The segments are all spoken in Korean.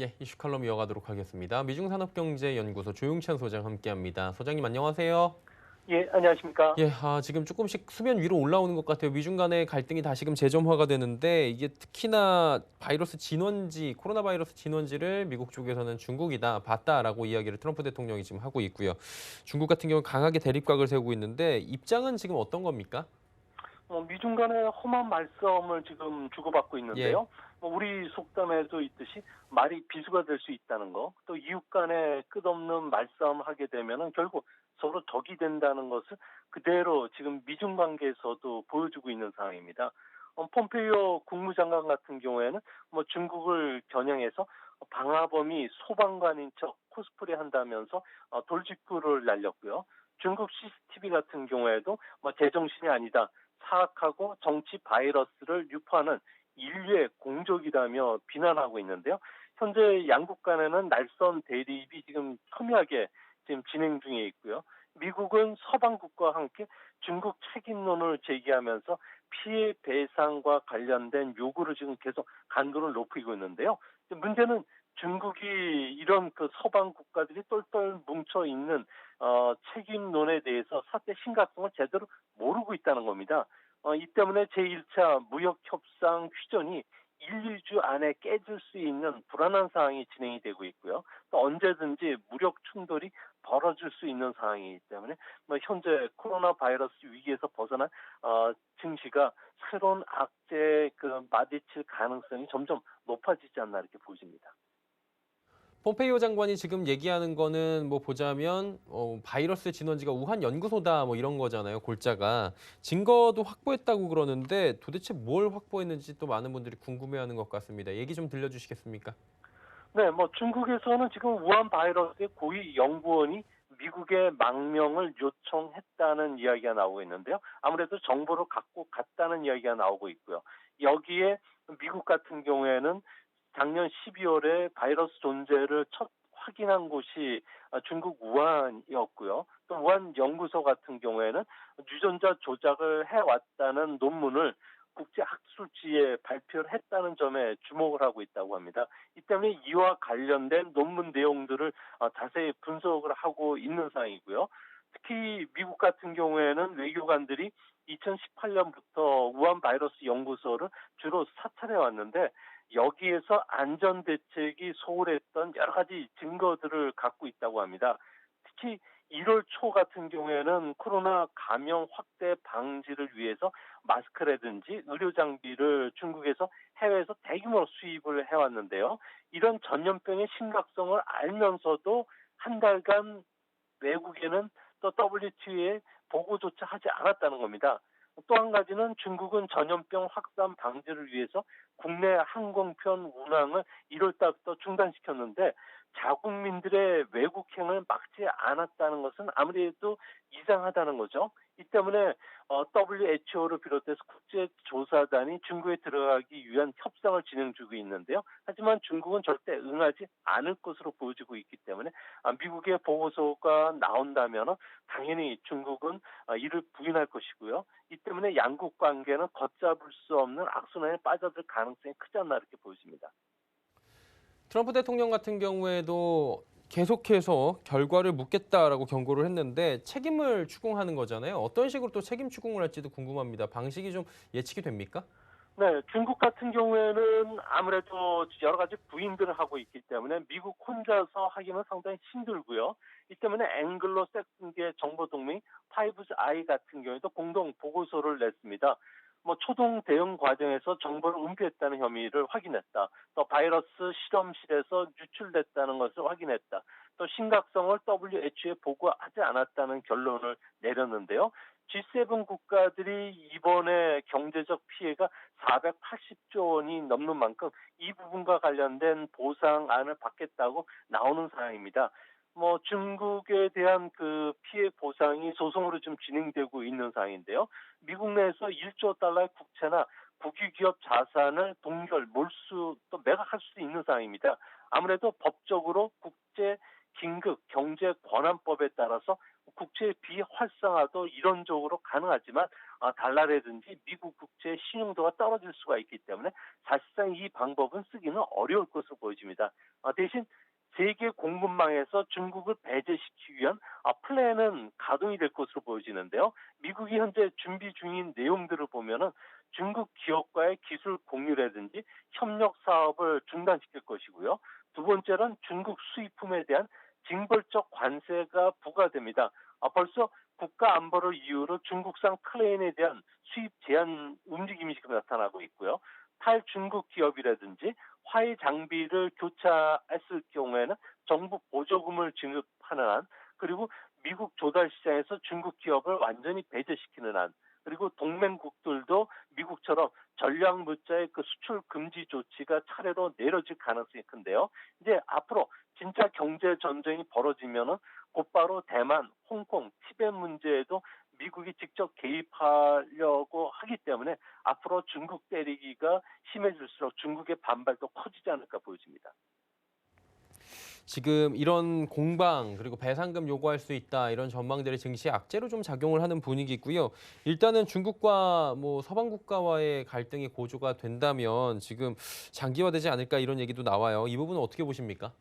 예, 이슈 칼럼 이어가도록 하겠습니다. 미중산업경제연구소 조용찬 소장 함께합니다. 소장님 안녕하세요. 예, 안녕하십니까. 예, 아, 지금 조금씩 수면 위로 올라오는 것 같아요. 미중 간의 갈등이 다시금 재점화가 되는데 이게 특히나 바이러스 진원지, 코로나 바이러스 진원지를 미국 쪽에서는 중국이다, 봤다라고 이야기를 트럼프 대통령이 지금 하고 있고요. 중국 같은 경우는 강하게 대립각을 세우고 있는데 입장은 지금 어떤 겁니까? 어, 미중 간의 험한 말싸움을 지금 주고받고 있는데요. 뭐 우리 속담에도 있듯이 말이 비수가 될 수 있다는 거, 또 이웃 간에 끝없는 말싸움을 하게 되면은 결국 서로 적이 된다는 것을 그대로 지금 미중 관계에서도 보여주고 있는 상황입니다. 어, 폼페이오 국무장관 같은 경우에는 뭐 중국을 겨냥해서 방화범이 소방관인 척 코스프레 한다면서 어, 돌직구를 날렸고요. 중국 CCTV 같은 경우에도 뭐 제정신이 아니다. 사악하고 정치 바이러스를 유포하는 인류의 공적이라며 비난하고 있는데요. 현재 양국 간에는 날선 대립이 지금 첨예하게 지금 진행 중에 있고요. 미국은 서방국과 함께 중국 책임론을 제기하면서 피해 배상과 관련된 요구를 지금 계속 간도를 높이고 있는데요. 문제는 중국이 이런 그 서방 국가들이 똘똘 뭉쳐 있는 어, 책임론에 대해서 사태 심각성을 제대로 모르고 있다는 겁니다. 어, 이 때문에 제1차 무역협상 휴전이 1, 2주 안에 깨질 수 있는 불안한 상황이 진행이 되고 있고요. 또 언제든지 무력 충돌이 벌어질 수 있는 상황이기 때문에 뭐 현재 코로나 바이러스 위기에서 벗어난 어, 증시가 새로운 악재에 그 마주칠 가능성이 점점 높아지지 않나 이렇게 보입니다. 폼페이오 장관이 지금 얘기하는 거는 뭐 보자면 어, 바이러스 진원지가 우한 연구소다 뭐 이런 거잖아요. 골자가 증거도 확보했다고 그러는데 도대체 뭘 확보했는지 또 많은 분들이 궁금해하는 것 같습니다. 얘기 좀 들려주시겠습니까? 네, 뭐 중국에서는 지금 우한 바이러스의 고위 연구원이 미국의 망명을 요청했다는 이야기가 나오고 있는데요. 아무래도 정보를 갖고 갔다는 이야기가 나오고 있고요. 여기에 미국 같은 경우에는 작년 12월에 바이러스 존재를 첫 확인한 곳이 중국 우한이었고요. 또 우한 연구소 같은 경우에는 유전자 조작을 해왔다는 논문을 국제학술지에 발표를 했다는 점에 주목을 하고 있다고 합니다. 이 때문에 이와 관련된 논문 내용들을 자세히 분석을 하고 있는 상황이고요. 특히 미국 같은 경우에는 외교관들이 2018년부터 우한 바이러스 연구소를 주로 사찰해 왔는데 여기에서 안전 대책이 소홀했던 여러 가지 증거들을 갖고 있다고 합니다. 특히 1월 초 같은 경우에는 코로나 감염 확대 방지를 위해서 마스크라든지 의료 장비를 중국에서 해외에서 대규모로 수입을 해왔는데요. 이런 전염병의 심각성을 알면서도 한 달간 외국에는 또 WTO에 보고조차 하지 않았다는 겁니다. 또 한 가지는 중국은 전염병 확산 방지를 위해서 국내 항공편 운항을 1월 달부터 중단시켰는데 자국민들의 외국행을 막지 않았다는 것은 아무래도 이상하다는 거죠. 이 때문에 WHO를 비롯해서 국제조사단이 중국에 들어가기 위한 협상을 진행 중에 있는데요. 하지만 중국은 절대 응하지 않을 것으로 보여지고 있기 때문에 미국의 보고서가 나온다면 당연히 중국은 이를 부인할 것이고요. 이 때문에 양국 관계는 걷잡을 수 없는 악순환에 빠져들 가능성이 크지 않나 이렇게 보여집니다. 트럼프 대통령 같은 경우에도 계속해서 결과를 묻겠다라고 경고를 했는데 책임을 추궁하는 거잖아요. 어떤 식으로 또 책임 추궁을 할지도 궁금합니다. 방식이 좀 예측이 됩니까? 네, 중국 같은 경우에는 아무래도 여러 가지 부인들을 하고 있기 때문에 미국 혼자서 하기는 상당히 힘들고요. 이 때문에 앵글로 섹슨계 정보 동맹 파이브즈 아이 같은 경우에도 공동 보고서를 냈습니다. 뭐 초동 대응 과정에서 정보를 은폐했다는 혐의를 확인했다. 또 바이러스 실험실에서 유출됐다는 것을 확인했다. 또 심각성을 WHO에 보고하지 않았다는 결론을 내렸는데요. G7 국가들이 이번에 경제적 피해가 480조 원이 넘는 만큼 이 부분과 관련된 보상안을 받겠다고 나오는 상황입니다. 뭐 중국에 대한 그 피해 보상이 소송으로 좀 진행되고 있는 상황인데요. 미국 내에서 1조 달러의 국채나 국유기업 자산을 동결, 몰수 또 매각할 수 있는 상황입니다. 아무래도 법적으로 국제 긴급 경제 권한법에 따라서 국채 비활성화도 이론적으로 가능하지만 어, 달러라든지 미국 국채 신용도가 떨어질 수가 있기 때문에 사실상 이 방법은 쓰기는 어려울 것으로 보여집니다. 어, 대신 세계 공급망에서 중국을 배제시키기 위한 아, 플랜은 가동이 될 것으로 보여지는데요. 미국이 현재 준비 중인 내용들을 보면은 중국 기업과의 기술 공유라든지 협력 사업을 중단시킬 것이고요. 두 번째는 중국 수입품에 대한 징벌적 관세가 부과됩니다. 아, 벌써 국가 안보를 이유로 중국산 클레인에 대한 수입 제한 움직임이 지금 나타나고 있고요. 탈중국 기업이라든지 화해 장비를 교차했을 경우에는 정부 보조금을 지급하는 한 그리고 미국 조달 시장에서 중국 기업을 완전히 배제시키는 한 그리고 동맹국들도 미국처럼 전략 물자의 그 수출 금지 조치가 차례로 내려질 가능성이 큰데요. 이제 앞으로 진짜 경제 전쟁이 벌어지면은 곧바로 대만, 홍콩, 티벳 문제에도 미국이 직접 개입하려고 하기 때문에 앞으로 중국 때리기가 심해질수록 중국의 반발도 커지지 않을까 보여집니다. 지금 이런 공방 그리고 배상금 요구할 수 있다 이런 전망들이 증시 악재로 좀 작용을 하는 분위기고요. 일단은 중국과 뭐 서방 국가와의 갈등이 고조가 된다면 지금 장기화되지 않을까 이런 얘기도 나와요. 이 부분은 어떻게 보십니까?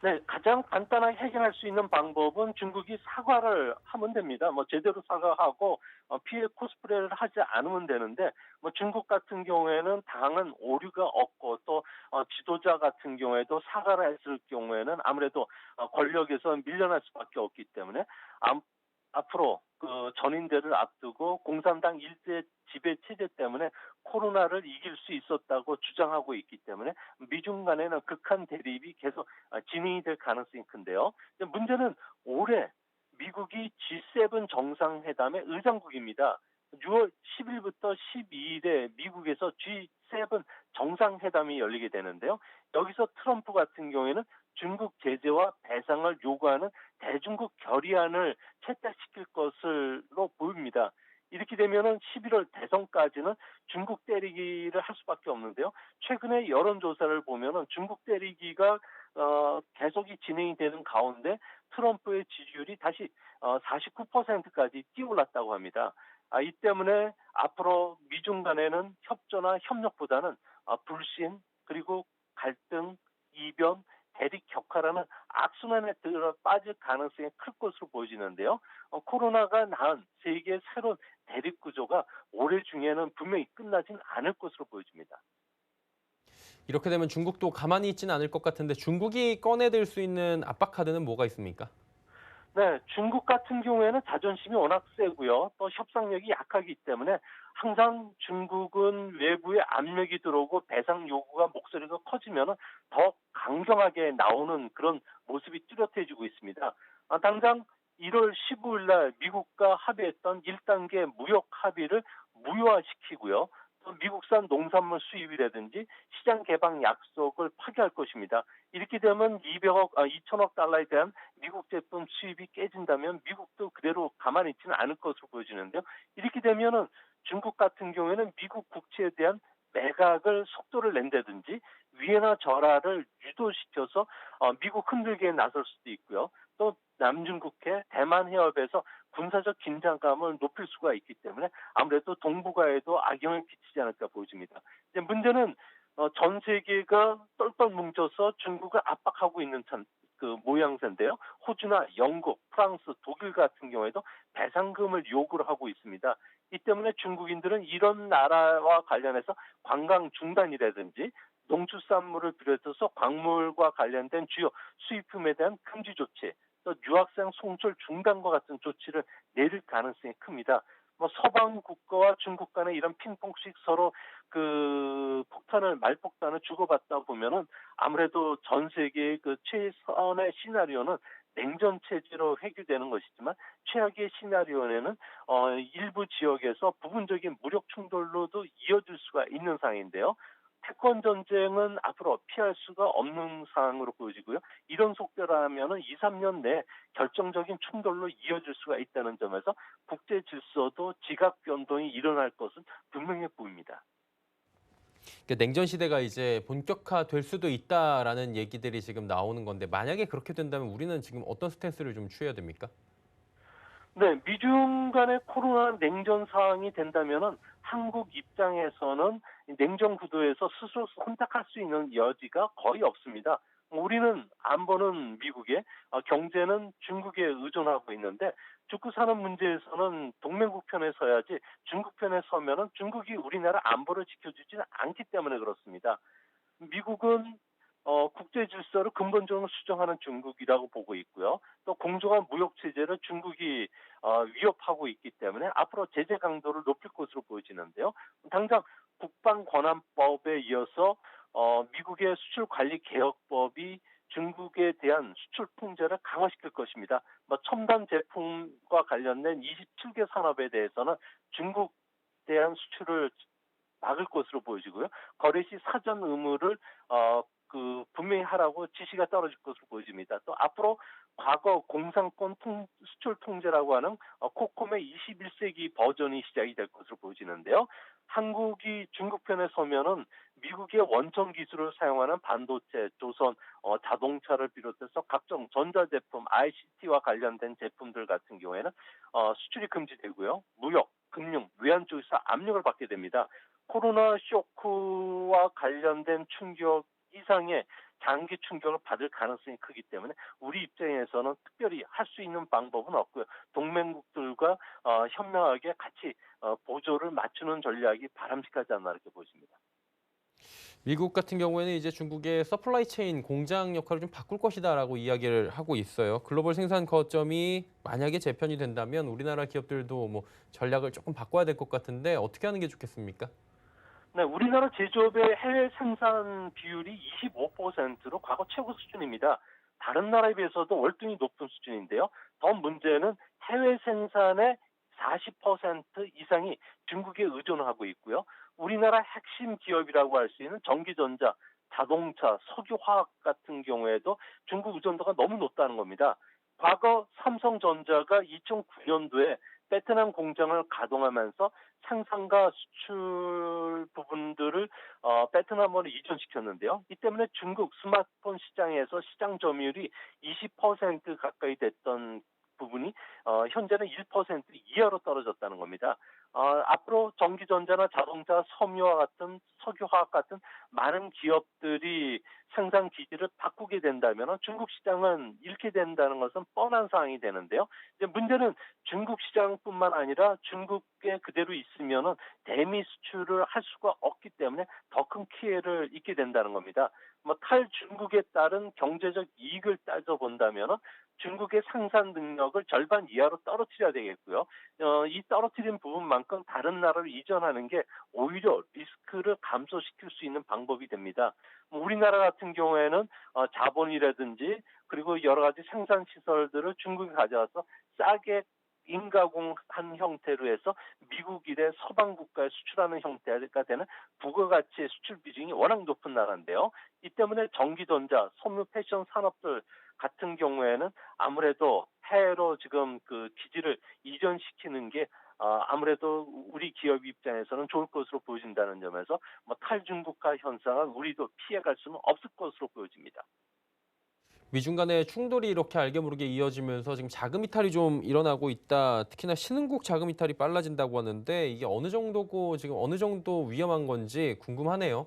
네, 가장 간단하게 해결할 수 있는 방법은 중국이 사과를 하면 됩니다. 뭐 제대로 사과하고 어, 피해 코스프레를 하지 않으면 되는데 뭐 중국 같은 경우에는 당은 오류가 없고 또 어, 지도자 같은 경우에도 사과를 했을 경우에는 아무래도 어, 권력에서 밀려날 수밖에 없기 때문에 암, 앞으로 그 전인대를 앞두고 공산당 일제 지배 체제 때문에 코로나를 이길 수 있었다고 주장하고 있기 때문에 미중 간에는 극한 대립이 계속 아, 진행이 될 가능성이 큰데요. 문제는 올해 미국이 G7 정상회담의 의장국입니다. 6월 10일부터 12일에 미국에서 G7 정상회담이 열리게 되는데요. 여기서 트럼프 같은 경우에는 중국 제재와 배상을 요구하는 대중국 결의안을 채택시킬 것으로 보입니다. 이렇게 되면은 11월 대선까지는 중국 때리기를 할 수밖에 없는데요. 최근에 여론조사를 보면은 중국 때리기가 어, 계속이 진행이 되는 가운데 트럼프의 지지율이 다시 어, 49%까지 뛰어올랐다고 합니다. 아, 이 때문에 앞으로 미중 간에는 협조나 협력보다는 어, 불신 그리고 갈등, 이변, 대립 격화라는 악순환에 들어 빠질 가능성이 클 것으로 보여지는데요. 어, 코로나가 낳은 세계의 새로운 대립 구조가 올해 중에는 분명히 끝나진 않을 것으로 보여집니다. 이렇게 되면 중국도 가만히 있지는 않을 것 같은데 중국이 꺼내들 수 있는 압박 카드는 뭐가 있습니까? 네, 중국 같은 경우에는 자존심이 워낙 세고요. 또 협상력이 약하기 때문에 항상 중국은 외부에 압력이 들어오고 배상 요구가 목소리가 커지면 더 강경하게 나오는 그런 모습이 뚜렷해지고 있습니다. 아, 당장 1월 15일 날 미국과 합의했던 1단계 무역 합의를 무효화시키고요. 또 미국산 농산물 수입이라든지 시장 개방 약속을 파기할 것입니다. 이렇게 되면 200억, 아, 2천억 달러에 대한 미국 제품 수입이 깨진다면 미국도 그대로 가만히 있지는 않을 것으로 보여지는데요. 이렇게 되면은 중국 같은 경우에는 미국 국채에 대한 매각을 속도를 낸다든지 위에나 절하를 유도시켜서 어, 미국 흔들기에 나설 수도 있고요. 또 남중국해, 대만 해협에서 군사적 긴장감을 높일 수가 있기 때문에 아무래도 동북아에도 악영을 끼치지 않을까 보여집니다. 이제 문제는 어, 전 세계가 똘똘 뭉쳐서 중국을 압박하고 있는 참, 그 모양새인데요. 호주나 영국, 프랑스, 독일 같은 경우에도 배상금을 요구를 하고 있습니다. 이 때문에 중국인들은 이런 나라와 관련해서 관광 중단이라든지 농축산물을 비롯해서 광물과 관련된 주요 수입품에 대한 금지 조치, 또 유학생 송출 중단과 같은 조치를 내릴 가능성이 큽니다. 뭐 서방 국가와 중국 간의 이런 핑퐁식 서로 그 폭탄을 말폭탄을 주고받다 보면은 아무래도 전 세계의 그 최선의 시나리오는 냉전 체제로 해결되는 것이지만 최악의 시나리오에는 어 일부 지역에서 부분적인 무력 충돌로도 이어질 수가 있는 상황인데요. 패권 전쟁은 앞으로 피할 수가 없는 상황으로 보여지고요. 이런 속도라면은 2, 3년 내 결정적인 충돌로 이어질 수가 있다는 점에서 국제 질서도 지각 변동이 일어날 것은 분명해 보입니다. 그러니까 냉전 시대가 이제 본격화될 수도 있다라는 얘기들이 지금 나오는 건데 만약에 그렇게 된다면 우리는 지금 어떤 스탠스를 좀 취해야 됩니까? 네, 미중 간의 코로나 냉전 상황이 된다면은 한국 입장에서는 이 냉전 구도에서 스스로 선택할 수 있는 여지가 거의 없습니다. 우리는 안보는 미국에, 어, 경제는 중국에 의존하고 있는데 죽고 사는 문제에서는 동맹국 편에 서야지 중국 편에 서면은 중국이 우리나라 안보를 지켜주지는 않기 때문에 그렇습니다. 미국은 어, 국제 질서를 근본적으로 수정하는 중국이라고 보고 있고요. 또 공정한 무역 체제를 중국이 어, 위협하고 있기 때문에 앞으로 제재 강도를 높일 것으로 보여지는데요. 당장 국방 권한법에 이어서 어, 미국의 수출 관리 개혁법이 중국에 대한 수출 통제를 강화시킬 것입니다. 뭐 첨단 제품과 관련된 27개 산업에 대해서는 중국 대한 수출을 막을 것으로 보여지고요. 거래 시 사전 의무를 어, 그 분명히 하라고 지시가 떨어질 것으로 보여집니다. 또 앞으로 과거 공산권 통, 수출 통제라고 하는 어, 코콤의 21세기 버전이 시작이 될 것으로 보여지는데요. 한국이 중국 편에 서면은 미국의 원천 기술을 사용하는 반도체, 조선, 어, 자동차를 비롯해서 각종 전자제품, ICT와 관련된 제품들 같은 경우에는 어, 수출이 금지되고요. 무역, 금융, 외환 쪽에서 압력을 받게 됩니다. 코로나 쇼크와 관련된 충격 이상의 장기 충격을 받을 가능성이 크기 때문에 우리 입장에서는 특별히 할 수 있는 방법은 없고요. 동맹국들과 어, 현명하게 같이 어, 보조를 맞추는 전략이 바람직하지 않나 이렇게 보십니다. 미국 같은 경우에는 이제 중국의 서플라이 체인 공장 역할을 좀 바꿀 것이다라고 이야기를 하고 있어요. 글로벌 생산 거점이 만약에 재편이 된다면 우리나라 기업들도 뭐 전략을 조금 바꿔야 될 것 같은데 어떻게 하는 게 좋겠습니까? 네, 우리나라 제조업의 해외 생산 비율이 25%로 과거 최고 수준입니다. 다른 나라에 비해서도 월등히 높은 수준인데요. 더 문제는 해외 생산의 40% 이상이 중국에 의존하고 있고요. 우리나라 핵심 기업이라고 할 수 있는 전기전자, 자동차, 석유화학 같은 경우에도 중국 의존도가 너무 높다는 겁니다. 과거 삼성전자가 2009년도에 베트남 공장을 가동하면서 생산과 수출 부분들을 어, 베트남으로 이전시켰는데요. 이 때문에 중국 스마트폰 시장에서 시장 점유율이 20% 가까이 됐던 부분이 어, 현재는 1% 이하로 떨어졌다는 겁니다. 어, 앞으로 전기전자나 자동차, 섬유와 같은 석유화학 같은 많은 기업들이 생산 기지를 바꾸게 된다면 중국 시장은 잃게 된다는 것은 뻔한 사항이 되는데요. 이제 문제는 중국 시장뿐만 아니라 중국에 그대로 있으면은 대미 수출을 할 수가 없기 때문에 더 큰 피해를 입게 된다는 겁니다. 뭐 탈중국에 따른 경제적 이익을 따져 본다면은 중국의 생산 능력을 절반 이하로 떨어뜨려야 되겠고요. 어, 이 떨어뜨린 부분만큼 다른 나라로 이전하는 게 오히려 리스크를 감소시킬 수 있는 방법이 됩니다. 뭐 우리나라 같은 경우에는 어, 자본이라든지 그리고 여러 가지 생산 시설들을 중국에 가져와서 싸게 인가공한 형태로 해서 미국 이래 서방 국가에 수출하는 형태가 되는 부가 가치의 수출 비중이 워낙 높은 나라인데요. 이 때문에 전기전자, 섬유 패션 산업들 같은 경우에는 아무래도 해외로 지금 그 기지를 이전시키는 게 어, 아무래도 우리 기업 입장에서는 좋을 것으로 보여진다는 점에서 뭐 탈중국화 현상은 우리도 피해갈 수는 없을 것으로 보여집니다. 미중 간의 충돌이 이렇게 알게 모르게 이어지면서 지금 자금 이탈이 좀 일어나고 있다. 특히나 신흥국 자금 이탈이 빨라진다고 하는데 이게 어느 정도고 지금 어느 정도 위험한 건지 궁금하네요.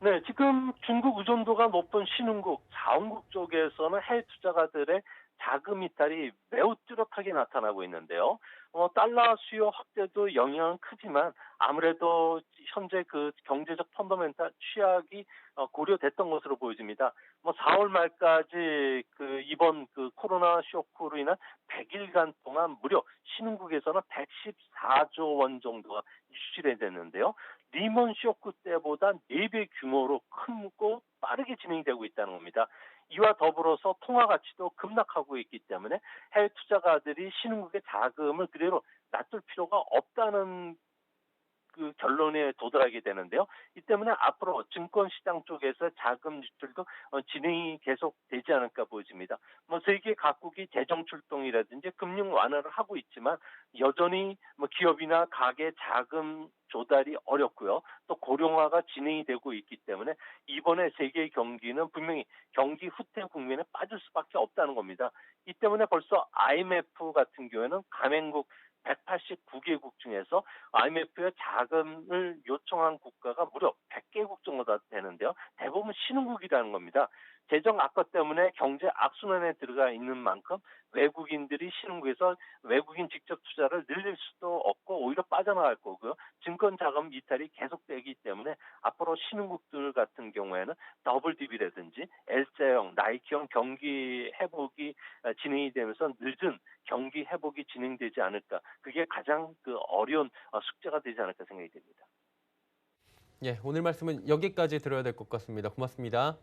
네, 지금 중국 의존도가 높은 신흥국, 자원국 쪽에서는 해외 투자가들의 자금 이탈이 매우 뚜렷하게 나타나고 있는데요. 어, 달러 수요 확대도 영향은 크지만 아무래도 현재 그 경제적 펀더멘탈 취약이 어, 고려됐던 것으로 보여집니다. 뭐 4월 말까지 그 이번 그 코로나 쇼크로 인한 100일간 동안 무려 신흥국에서는 114조 원 정도가 유출이 됐는데요. 리먼 쇼크 때보다 4배 규모로 크고 빠르게 진행이 되고 있다는 겁니다. 이와 더불어서 통화 가치도 급락하고 있기 때문에 해외 투자가들이 신흥국의 자금을 그대로 놔둘 필요가 없다는 그 결론에 도달하게 되는데요. 이 때문에 앞으로 증권 시장 쪽에서 자금 유출도 어, 진행이 계속 되지 않을까 보여집니다. 뭐 세계 각국이 재정 출동이라든지 금융 완화를 하고 있지만 여전히 뭐 기업이나 가계 자금 조달이 어렵고요. 또 고령화가 진행이 되고 있기 때문에 이번에 세계 경기는 분명히 경기 후퇴 국면에 빠질 수밖에 없다는 겁니다. 이 때문에 벌써 IMF 같은 경우에는 가맹국 189개국 중에서 IMF에 자금을 요청한 국가가 무려 100개국 정도가 되는데요. 대부분 신흥국이라는 겁니다. 재정 악화 때문에 경제 악순환에 들어가 있는 만큼 외국인들이 신흥국에서 외국인 직접 투자를 늘릴 수도 없고 오히려 빠져나갈 거고요. 증권 자금 이탈이 계속되기 때문에 앞으로 신흥국들 같은 경우에는 더블 DB라든지 L자형, 나이키형 경기 회복이 어, 진행이 되면서 늦은 경기 회복이 진행되지 않을까. 그게 가장 그 어려운 어, 숙제가 되지 않을까 생각이 됩니다. 예, 오늘 말씀은 여기까지 들어야 될 것 같습니다. 고맙습니다.